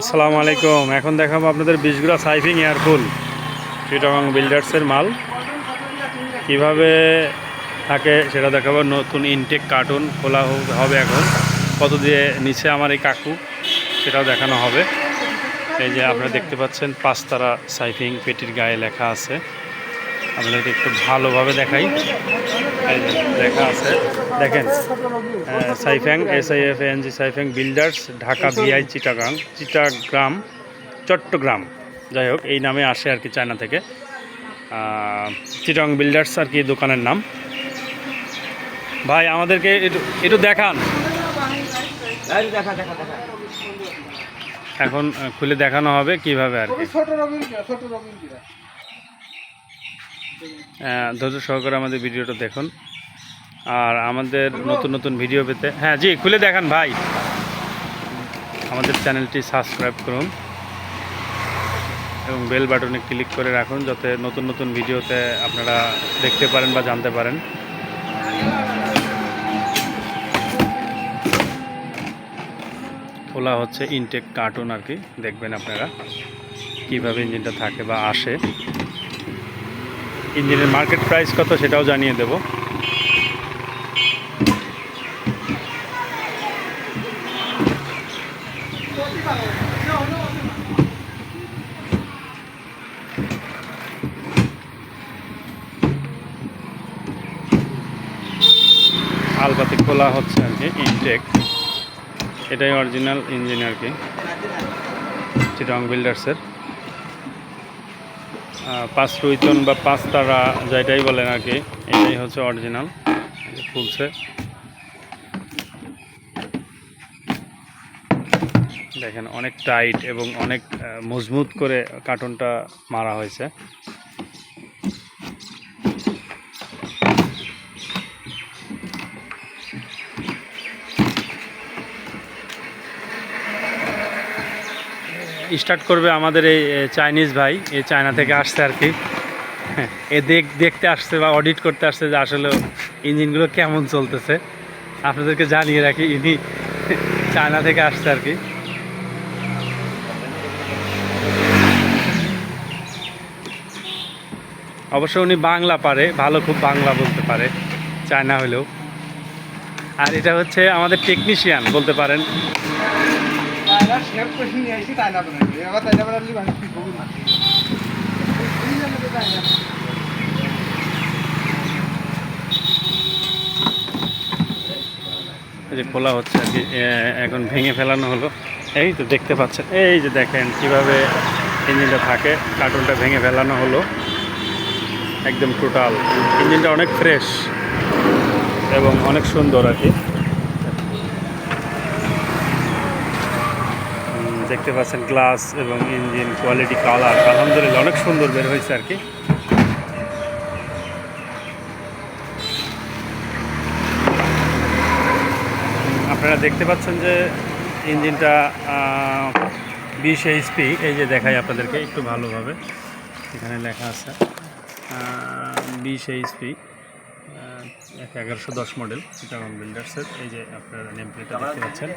আসসালামু আলাইকুম। এখন দেখাবো আপনাদের বিশগুড়া সাইফিং এয়ারফুল চিটগং বিল্ডার্সের মাল। কীভাবে থাকে সেটা দেখাবো। নতুন ইনটেক কার্টুন খোলা হবে এখন। কত দিয়ে নিচে আমার এই কাকু, সেটাও দেখানো হবে। এই যে আপনারা দেখতে পাচ্ছেন পাঁচতারা সাইফিং, পেটির গায়ে লেখা আছে। আপনাদেরকে একটু ভালোভাবে দেখাই। দেখা আছে। দেখেন সাইফ্যাং S I F N G সাইফ্যাং builders, Dhaka BI Chittagong চিটাগ্রাম Chittagong. যাই হোক, এই নামে আসে আর কি চায়না থেকে। চিটাগাং বিল্ডার্স আর কি দোকানের নাম। ভাই, আমাদেরকে একটু দেখান। এখন খুলে দেখানো হবে কীভাবে আর কি। ধৈর্য সহকারে আমাদের ভিডিওটা দেখুন। আর আমাদের নতুন নতুন ভিডিও পেতে হ্যাঁ জি, খুলে দেখান ভাই। আমাদের চ্যানেলটি সাবস্ক্রাইব করুন এবং বেল বাটনে ক্লিক করে রাখুন যাতে নতুন নতুন ভিডিওতে আপনারা দেখতে পারেন বা জানতে পারেন। খোলা হচ্ছে ইনটেক কার্টুন আর কি, দেখবেন আপনারা কীভাবে ইঞ্জিনটা থাকে বা আসে। ইঞ্জিনের মার্কেট প্রাইস কত সেটাও জানিয়ে দেব। আলবাতি খোলা হচ্ছে আর কি ইনটেক এটাই অরিজিনাল ইঞ্জিন আর কি চিটং বিল্ডার্সের পাঁচ রুইতন বা পাঁচ তারা, যেটাই বলেন আর কি, এটাই হচ্ছে অরিজিনাল ফুলছে। দেখেন, অনেক টাইট এবং অনেক মজবুত করে কার্টুনটা মারা হয়েছে। স্টার্ট করবে আমাদের এই চাইনিজ ভাই এই চায়না থেকে আসছে আর কি। এ, দেখ, দেখতে আসছে বা অডিট করতে আসছে যে আসলে ইঞ্জিনগুলো কেমন চলতেছে। আপনাদেরকে জানিয়ে রাখি, ইনি চায়না থেকে আসছে আর কি। অবশ্য উনি বাংলা পারে, ভালো খুব বাংলা বলতে পারে চায়না হলেও। আর এটা হচ্ছে আমাদের টেকনিশিয়ান বলতে পারেন। যে খোলা হচ্ছে আর কি এখন ভেঙে ফেলানো হলো। এই তো দেখতে পাচ্ছেন, এই যে দেখেন কীভাবে ইঞ্জিনটা থাকে, কার্টুনটা ভেঙে ফেলানো হলো। একদম টোটাল। ইঞ্জিনটা অনেক ফ্রেশ এবং অনেক সুন্দর আর কি। দেখতে পাচ্ছেন গ্লাস এবং ইঞ্জিন কোয়ালিটি কালার আলহামদুলিল্লাহ, অনেক সুন্দর বের হয়েছে আর কি। আপনারা দেখতে পাচ্ছেন যে ইঞ্জিনটা বিশ এইচপি এই যে দেখাই আপনাদেরকে একটু ভালোভাবে। এখানে লেখা আছে বিশ এইচপি এক এগারোশো দশ মডেল চিটাগন বিল্ডার্সের এই যে আপনারা নেম প্লেটটা দেখতে পাচ্ছেন।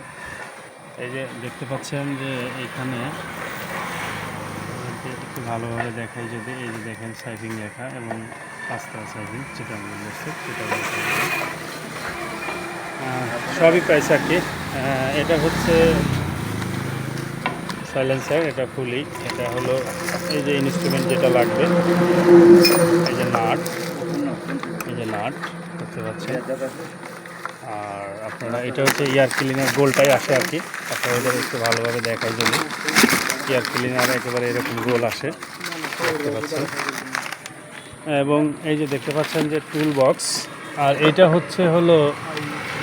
এই যে দেখতে পাচ্ছেন যে এখানে একটু ভালোভাবে দেখাই যদি এই যে দেখেন সাইফিং লেখা এবং পাঁচটা সাইফিং চিটাগন আহ, সবই প্রাইস আর কি এটা হচ্ছে সাইলেন্সার এটা ফুলি এটা হলো এই যে ইনস্ট্রুমেন্ট যেটা লাগবে। এই যে নাট এই যে নাট দেখতে পাচ্ছেন। আর আপনারা, এটা হচ্ছে এয়ার ক্লিনার গোলটাই আসে আর কি। আপনারা এটা একটু ভালোভাবে দেখাই জন্য এয়ার ক্লিনার একেবারে এরকম গোল আসে, দেখতে পাচ্ছেন। এবং এই যে দেখতে পাচ্ছেন যে টুল বক্স আর এটা হচ্ছে হলো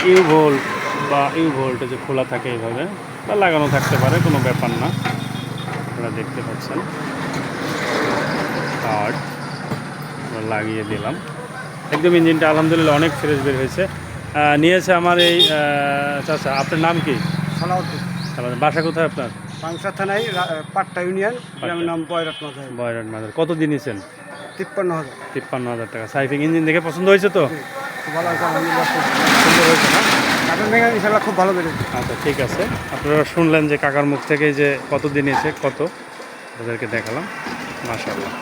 ইউ ভোল্ট বা ইউ ভোল্ট যে খোলা থাকে এইভাবে, বা লাগানো থাকতে পারে, কোনো ব্যাপার না। আপনারা দেখতে পাচ্ছেন। কার্ড লাগিয়ে দিলাম। একদম ইঞ্জিনটা আলহামদুলিল্লাহ অনেক ফ্রেশ বের হয়েছে। নিয়েছে আমার এই চাচা আপনার নাম কি? সালাউদ্দিন। বাসা কোথায় আপনার? পাংশা থানায় পাট্টা ইউনিয়ন গ্রামের নাম বয়রাট মাথায় বয়রাট মাদার। কত দিন নিয়েছেন তিপ্পান্ন হাজার। তিপ্পান্ন হাজার টাকা। সাইফিং ইঞ্জিন দেখে পছন্দ হয়েছে তো? ভালো সুন্দর হয়েছে না? ইনশাল্লাহ খুব ভালো বেড়েছে। আচ্ছা ঠিক আছে। আপনারা শুনলেন যে কাকার মুখ থেকে যে কত দিন এসে কত? ওদেরকে দেখালাম। মাশাআল্লাহ।